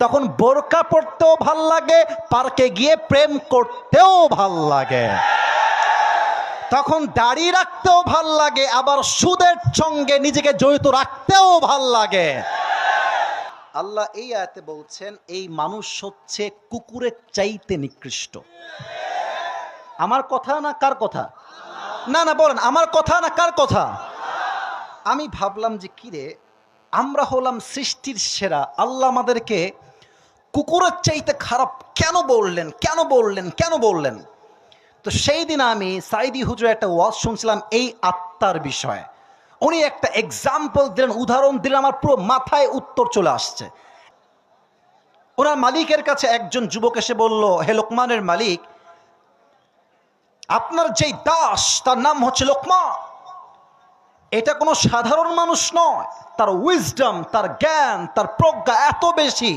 তখন বোরকা পড়তেও ভালো লাগে, পার্কে গিয়ে প্রেম করতেও ভালো লাগে। তখন দাড়ি রাখতেও ভালো লাগে, আবার সুদের সঙ্গে নিজেকে জড়িত রাখতেও ভালো লাগে। আল্লাহ এই আয়াতে বলছেন, এই মানুষ হচ্ছে কুকুরের চাইতে নিকৃষ্ট। আমার কথা না কার কথা? না না, বলেন, আমার কথা না কার কথা? আমি ভাবলাম যে, কিরে, আমরা হলাম সৃষ্টির সেরা, আল্লাহ আমাদেরকে কুকুরের চাইতে খারাপ কেন বললেন কেন বললেন কেন বললেন? তো সেই দিন আমি সাইদি হুজুর একটা ওয়াজ শুনছিলাম এই আত্মার বিষয়ে। উনি একটা এক্সাম্পল দিলেন, উদাহরণ দিলেন, আমার পুরো মাথায় উত্তর চলে আসছে। ওনার মালিকের কাছে একজন যুবক এসে বলল, হে লোকমানের মালিক, আপনার যেই দাস, তার নাম হচ্ছে লোকমা এটা কোনো সাধারণ মানুষ নয়। তার উইজডম তার জ্ঞান, তার প্রজ্ঞা এত বেশি।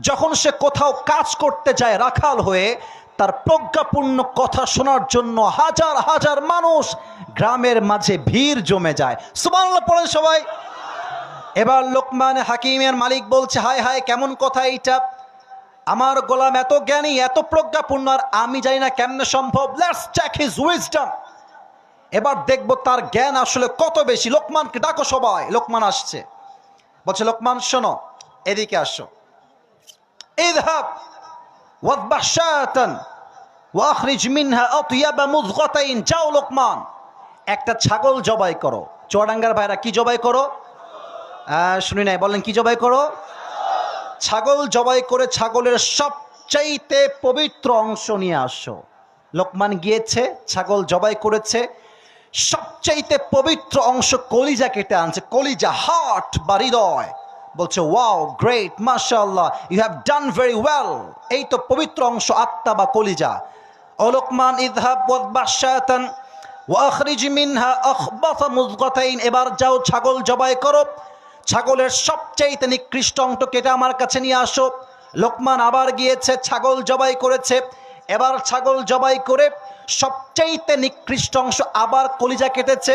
যখন সে কোথাও কাজ করতে যায় রাখাল হয়ে, তার প্রজ্ঞাপূর্ণ কথা শোনার জন্য হাজার হাজার মানুষ গ্রামের মাঝে ভিড় জমে যায়। সুবহানাল্লাহ, পড়েন সবাই। এবার লোকমান হাকিমের মালিক বলছে, হায় হায়, কেমন কথা এইটা? আমার গোলাম এত জ্ঞানী, এত প্রজ্ঞাপূর্ণ, আর আমি জানি না কেমনে সম্ভব। লেটস চেক হিজ উইজডম এবার দেখব তার জ্ঞান আসলে কত বেশি। লোকমানকে ডাকো সবাই। লোকমান আসছে। বলছে, লোকমান, শোনো, এদিকে আসো। اذهب واذبح شاة واخرج منها اطيب مضغتين যাও লোকমান একটা ছাগল জবাই করো চুয়াডাঙ্গার ভাইরা কি জবাই করো আহ, শুনি নাই বলেন কি জবাই করো ছাগল জবাই করে ছাগলের সবচাইতে পবিত্র অংশ নিয়ে আসো লোকমান গিয়েছে ছাগল জবাই করেছে সবচাইতে পবিত্র অংশ কলিজা কেটে আনছে কলিজা হার্ট বা হৃদয় বলছে ওয়াও গ্রেট মাশাআল্লাহ you have done very well এই তো পবিত্র অংশ, আত্মা বা কলিজা। ও লোকমান, ইদহাব এবার যাও ছাগল জবাই করো। ছাগলের সবচাইতে নিকৃষ্ট অংশ কেটে আমার কাছে নিয়ে আসো। লোকমান আবার গিয়েছে, ছাগল জবাই করেছে। এবার ছাগল জবাই করে সবচাইতে নিকৃষ্ট অংশ আবার কলিজা কেটেছে।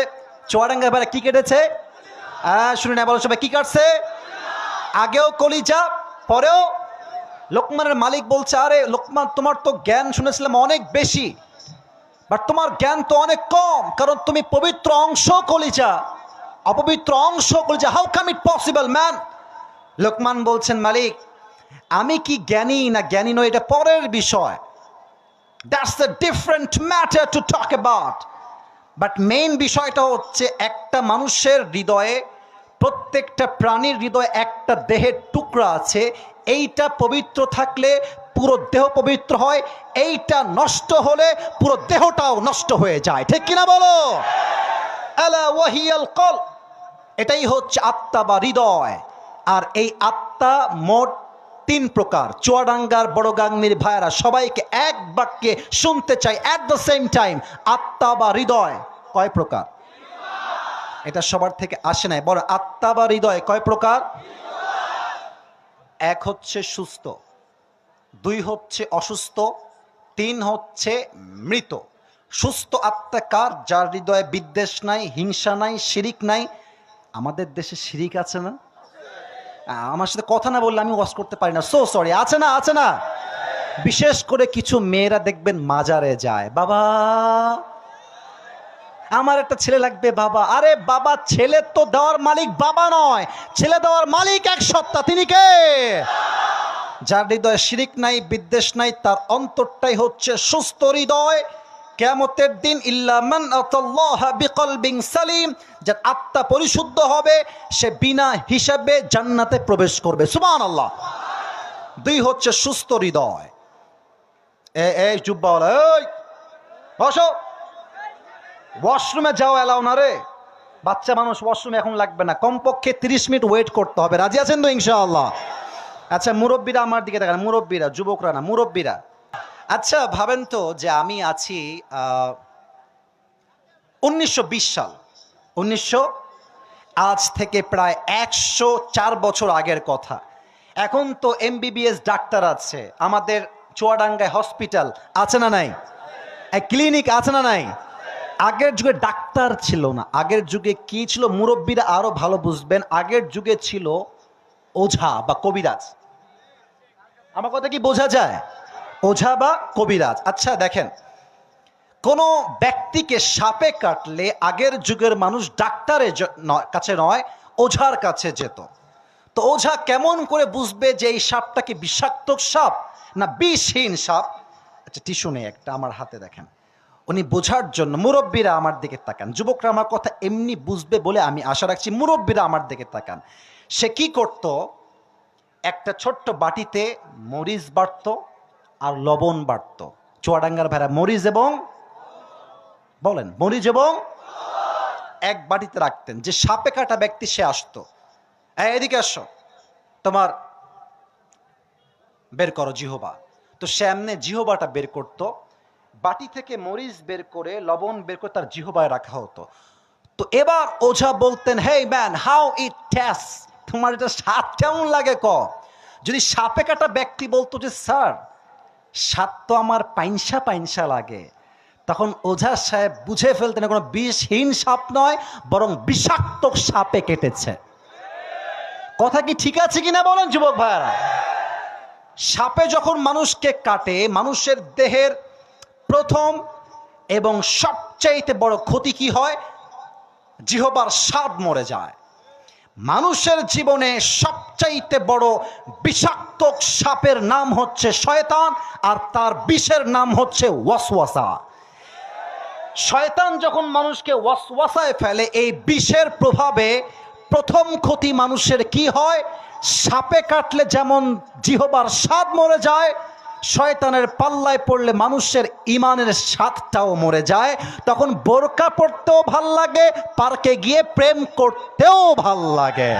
চুয়াডাঙ্গা এবার কি কেটেছে? হ্যাঁ শুনে না বলো সবাই, কি কাটছে? আগেও কলিজা, পরেও লোকমানের মালিক বলছে, আরে লোকমান, তোমার তো জ্ঞান শুনেছিলাম অনেক বেশি বাট তোমার জ্ঞান তো অনেক কম, কারণ তুমি পবিত্র অংশ কলিজা, অপবিত্র অংশ কলিজা। How come it possible man Lokman বলছেন, মালিক, আমি কি জ্ঞানী না জ্ঞানী নয় এটা পরের বিষয়। That's the different matter to talk about but main বিষয়টা হচ্ছে, একটা মানুষের হৃদয়ে প্রত্যেকটা প্রাণীর হৃদয় একটা দেহের টুকরা আছে। এইটা পবিত্র থাকলে পুরো দেহ পবিত্র হয়। এইটা নষ্ট হলে পুরো দেহটাও নষ্ট হয়ে যায়। ঠিক কিনা বলো? কল এটাই হচ্ছে আত্মা বা হৃদয়। আর এই আত্মা মোট তিন প্রকার। চুয়াডাঙ্গার, বড়গাংনির ভাইয়েরা সবাইকে এক বাক্যে শুনতে চাই অ্যাট দ্য সেম টাইম আত্মা বা হৃদয়। কয় প্রকার? এটা সবার থেকে আসে নাই। বড় আত্মা বা হৃদয় কয় প্রকার? এক হচ্ছে সুস্থ, দুই হচ্ছে অসুস্থ, তিন হচ্ছে মৃত। সুস্থ আত্মা কার? যার হৃদয়ে বিদ্বেষ নাই, হিংসা নাই, শিরিক নাই। আমাদের দেশে শিরিক আছে না? আমার সাথে কথা না বললে আমি ওয়াশ করতে পারি না। সো সরি আছে না আছে না? বিশেষ করে কিছু মেয়েরা দেখবেন মাজারে যায়। বাবা! আমার একটা ছেলে লাগবে, বাবা। আরে বাবা, ছেলে তো দেওয়ার মালিক বাবা নয়। ছেলে দেওয়ার মালিক এক সত্তা। তিনি কে? যার হৃদয়ে শিরিক নাই, বিদ্বেষ নাই, তার অন্তরটাই হচ্ছে সুস্থ হৃদয়। কেমতের দিন ইল্লামান সালিম, যার আত্মা পরিশুদ্ধ হবে, সে বিনা হিসাবে জান্নাতে প্রবেশ করবে। সুবহানাল্লাহ। দুই হচ্ছে সুস্থ হৃদয়। এ এই জুব্বাওয়ালা, এই, বসো। ওয়াশরুমে যাও এলাও না রে। বাচ্চা মানুষ ওয়াশরুমে এখন লাগবে না। কমপক্ষে তিরিশ মিনিট ওয়েট করতে হবে। রাজি আছেন তো ইনশাআল্লাহ? আচ্ছা মুরব্বীরা আমার দিকে দেখেন মুরব্বীরা, যুবকরা না, মুরব্বীরা। আচ্ছা ভাবেন তো যে আমি আছি উনিশশো বিশ সাল। উনিশশো আজ থেকে প্রায় একশো চার বছর আগের কথা। এখন তো এমবিবিএস ডাক্তার আছে। আমাদের চুয়াডাঙ্গায় হসপিটাল আছে না নাই? ক্লিনিক আছে না নাই? আগের যুগে ডাক্তার ছিল না। আগের যুগে কি ছিল? মুরব্বীরা আরও ভালো বুঝবেন। আগের যুগে ছিল ওঝা বা কবিরাজ। আমার কথা কি বোঝা যায়? ওঝা বা কবিরাজ। আচ্ছা দেখেন। কোনো ব্যক্তিকে সাপে কাটলে আগের যুগের মানুষ ডাক্তারের কাছে নয়, ওঝার কাছে যেত। তো ওঝা কেমন করে বুঝবে যে এই সাপটা কি বিষাক্ত সাপ না বিষহীন সাপ? আচ্ছা টিস্যু নেই একটা, আমার হাতে দেখেন। উনি বোঝার জন্য মুরব্বীরা আমার দিকে তাকান। যুবকরা আমার কথা এমনি বুঝবে বলে আমি আশা রাখছি মুরব্বীরা আমার দিকে তাকান। সে কি করত? একটা ছোট্ট বাটিতে মরিচ বাড়ত আর লবণ বাড়ত চুয়াডাঙ্গার ভেড়া মরিচ এবং বলেন মরিচ এবং এক বাটিতে রাখতেন। যে সাপে কাটা ব্যক্তি সে আসতো। "এই, এদিকে আসো। তোমার বের করো জিহবা। তো সে এমনি জিহবাটা বের করত। বাটি থেকে মরিচ বের করে, লবণ বের করে তার জিহবায় রাখা হতো। তো এবার ওঝা বলতেন হে ম্যান, হাউ ইট ট্যাস তোমার এটা স্বাদ কেমন লাগে ক? যদি সাপে কাটা ব্যক্তি বলতো যে, স্যার, স্বাদ তো আমার পাইনসা পাইনসা লাগে। তখন ওঝা সাহেব বুঝে ফেলতেন, কোনো বিষহীন সাপ নয়, বরং বিষাক্ত সাপে কেটেছে। কথা কি ঠিক আছে কিনা বলেন, যুবক ভাইয়ারা? সাপে যখন মানুষকে কাটে, মানুষের দেহের প্রথম এবং সবচাইতে বড় ক্ষতি কি হয়? জিহবার স্বাদ মরে যায়। মানুষের জীবনে সবচাইতে বড় বিষাক্ত সাপের নাম হচ্ছে শয়তান আর তার বিষের নাম হচ্ছে ওয়াসওয়াসা। শয়তান যখন মানুষকে ওয়াসওয়াসায় ফেলে, এই বিষের প্রভাবে প্রথম ক্ষতি মানুষের কি হয়? সাপে কাটলে যেমন জিহবার স্বাদ মরে যায় শয়তানের পাল্লায় পড়লে মানুষের ইমানের স্বাদটাও মরে যায়। তখন বোরকা পড়তেও ভালো লাগে, পার্কে গিয়ে প্রেম করতেও ভালো লাগে।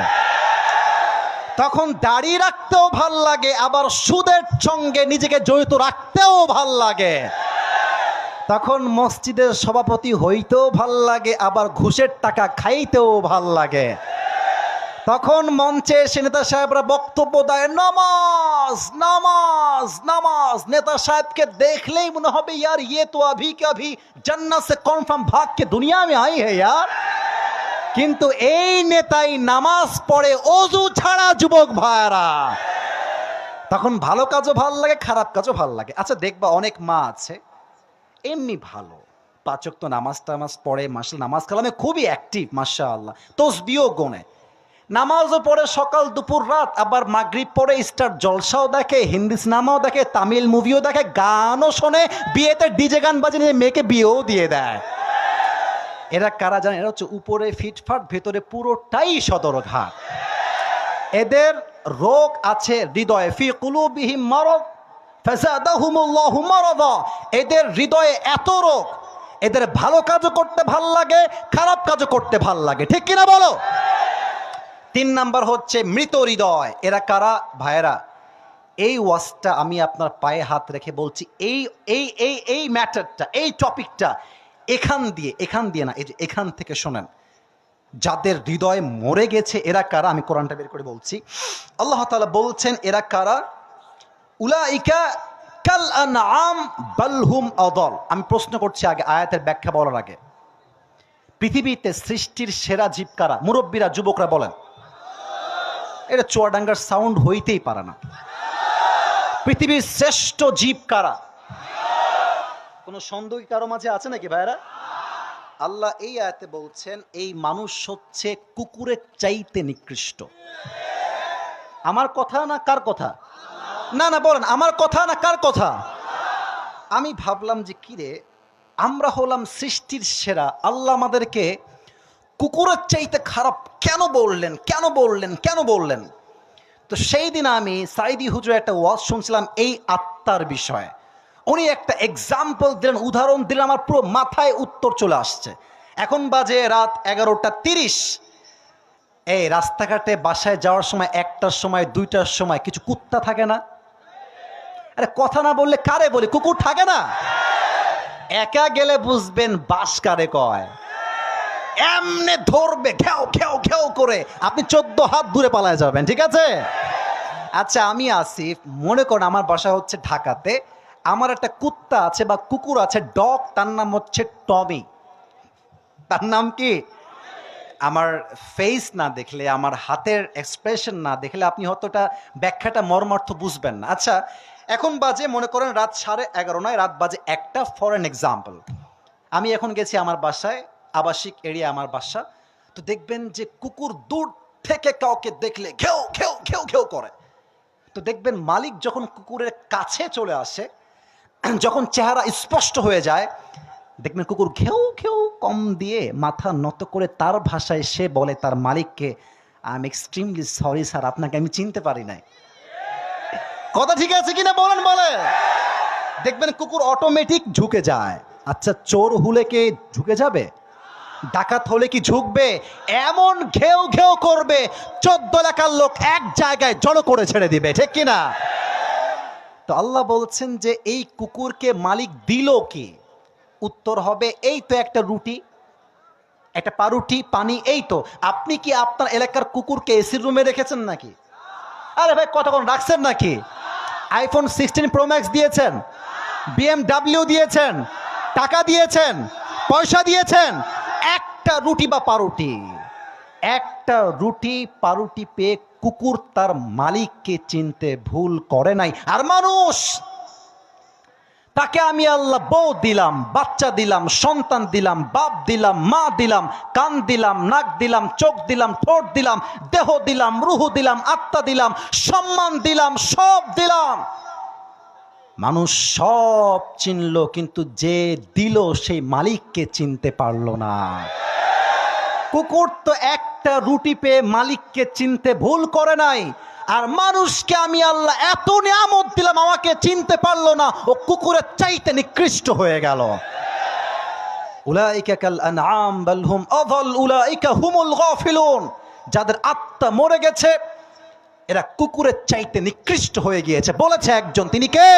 তখন দাড়ি রাখতেও ভালো লাগে, আবার সুদের সঙ্গে নিজেকে জড়িত রাখতেও ভালো লাগে। তখন মসজিদের সভাপতি হইতেও ভালো লাগে, আবার ঘুষের টাকা খাইতেও ভালো লাগে। তখন মঞ্চে এসে নেতা সাহেবরা বক্তব্য দেয়, নামাজ নামাজ নামাজ। নেতা সাহেবকে দেখলেই মনে হবে, ইয়ার ইয়ে তো আভি কে আভি সে কনফার্ম ভাগকে দুনিয়া মে আই হ্যাঁ কিন্তু এই নেতাই নামাজ পড়ে অজু ছাড়া যুবক ভাইরা তখন ভালো কাজও ভালো লাগে, খারাপ কাজও ভালো লাগে। আচ্ছা দেখবা অনেক মা আছে, এমনি ভালো। পাচক তো নামাজ টামাজ পড়ে মাসে নামাজ কালামে খুবই অ্যাক্টিভ মাসা আল্লাহ তসবিও গোনে। নামাজও পড়ে সকাল, দুপুর, রাত। আবার মাগরিব পড়ে স্টার জলসাও দেখে, হিন্দি সিনেমাও দেখে, তামিল মুভিও দেখে, গানও শোনে, বিয়েতে ডিজে গান বাজিয়ে নিয়ে মেয়েকে বিয়েও দিয়ে দেয়। এরা কারা জানে এরা হচ্ছে উপরে ফিটফাট, ভেতরে পুরোটাই সদরঘাট এদের রোগ আছে হৃদয়ে। ফি কুলুবিহিম মারদ মারাদা। এদের হৃদয়ে এত রোগ, এদের ভালো কাজও করতে ভালো লাগে, খারাপ কাজও করতে ভালো লাগে। ঠিক কিনা বলো? তিন নাম্বার হচ্ছে মৃত হৃদয়। এরা কারা? ভাইয়েরা, এই ওয়াজটা আমি আপনার পায়ে হাত রেখে বলছি, এই এই এই এই ম্যাটারটা, এই টপিকটা এখান দিয়ে এখান দিয়ে না, এই যে এখান থেকে শোনেন, যাদের হৃদয় মরে গেছে, এরা কারা? আমি কোরআনটা বের করে বলছি। আল্লাহ তাআলা বলছেন, এরা কারা? উলাইকা কাল আনআম বালহুম আদল। আমি প্রশ্ন করছি আগে, আয়াতের ব্যাখ্যা বলার আগে। পৃথিবীতে সৃষ্টির সেরা জীব কারা? মুরব্বীরা, যুবকরা বলেন। এটা চুয়াডাঙ্গার সাউন্ড হইতেই পারে না। পৃথিবীর শ্রেষ্ঠ জীব কারা? কোন সন্দেহ কারও মাঝে আছে নাকি ভাইরা আল্লাহ এই আয়াতে বলছেন, এই মানুষ হচ্ছে কুকুরের চাইতে নিকৃষ্ট। আমার কথা না কার কথা? না না, বলেন, আমার কথা না কার কথা? আমি ভাবলাম যে, কিরে, আমরা হলাম সৃষ্টির সেরা, আল্লাহ আমাদেরকে কুকুরের চাইতে খারাপ কেন বললেন? কেন বললেন? কেন বললেন? তো সেই দিন আমি সাইদি হুজুর একটা ওয়াজ শুনছিলাম এই আত্মার বিষয়ে। উনি একটা এক্সাম্পল দিলেন, উদাহরণ দিলেন, আমার পুরো মাথায় উত্তর চলে আসছে। এখন বাজে রাত এগারোটা তিরিশ। এই রাস্তাঘাটে বাসায় যাওয়ার সময়, একটার সময়, দুইটার সময় কিছু কুত্তা থাকে না? আরে কথা না বললে কারে বলি? কুকুর থাকে না? একা গেলে বুঝবেন বাস কারে কয়। এমনে ধরবে ঘেও ঘেও ঘেও করে। আপনি চোদ্দ হাত দূরে পালায় যাবেন, ঠিক আছে? আচ্ছা আমি আসিফ মনে করেন আমার বাসা হচ্ছে ঢাকাতে। আমার একটা কুত্তা আছে বা কুকুর আছে, ডগ, তার নাম হচ্ছে টমি। তার নাম কি? আমার ফেস না দেখলে, আমার হাতের এক্সপ্রেশন না দেখলে আপনি হয়তোটা ব্যাখ্যাটা মর্মার্থ বুঝবেন না। আচ্ছা এখন বাজে, মনে করেন রাত সাড়ে এগারো নয়, রাত বাজে একটা ফর অ্যান এক্সাম্পল আমি এখন গেছি আমার বাসায় আবাসিক এরিয়া আমার বাসা। তো দেখবেন যে কুকুর দূর থেকে কাউকে দেখলে ঘেউ ঘেউ ঘেউ ঘেউ করে। তো দেখবেন মালিক যখন কুকুরের কাছে চলে আসে, যখন চেহারা স্পষ্ট হয়ে যায়, দেখবেন কুকুর ঘেউ ঘেউ কম দিয়ে মাথা নত করে তার ভাষায় সে বলে তার মালিককে I am extremely sorry sir আপনাকে আমি চিনতে পারি নাই। কথা ঠিক আছে কিনা বলেন বলে দেখবেন কুকুর অটোমেটিক ঝুঁকে যায়। আচ্ছা চোর হলে কে ঝুঁকে যাবে? ডাকাত হলে কি ঝুঁকবে? এমন ঘেউ ঘেউ করবে, চোদ্দ এলাকার লোক এক জায়গায় জড়ো করে ছেড়ে দিবে, ঠিক কিনা তো আল্লাহ বলছেন যে এই কুকুরকে মালিক দিল কি? উত্তর হবে, এই তো একটা রুটি, একটা পারুটি, পানি, এই তো। আপনি কি আপনার এলাকার কুকুরকে এসির রুমে রেখেছেন নাকি? আরে ভাই, কতক্ষণ রাখছেন নাকি? আইফোন সিক্সটিন প্রো ম্যাক্স দিয়েছেন, বিএমডাব্লিউ দিয়েছেন, টাকা দিয়েছেন, পয়সা দিয়েছেন একটা রুটি বা পারুটি। একটা রুটি পারুটি পেয়ে কুকুর তার মালিককে চিনতে ভুল করে নাই। আর মানুষ, তাকে আমি আল্লাহ বউ দিলাম, বাচ্চা দিলাম, সন্তান দিলাম, বাপ দিলাম, মা দিলাম, কান দিলাম, নাক দিলাম, চোখ দিলাম, ঠোঁট দিলাম, দেহ দিলাম, রুহু দিলাম, আত্মা দিলাম, সম্মান দিলাম, সব দিলাম। মানুষ সব চিনল, কিন্তু যে দিল সেই মালিককে চিনতে পারল না। কুকুর তো একটা রুটি পেয়ে মালিককে চিনতে ভুল করে নাই। আর মানুষকে আমি আল্লাহ এত নিয়ামত দিলাম, আমাকে চিনতে পারল না। ও কুকুরের চাইতে নিকৃষ্ট হয়ে গেল। যাদের আত্মা মরে গেছে, এরা কুকুরের চাইতে নিকৃষ্ট হয়ে গিয়েছে। বলেছে একজন, তিনি কে?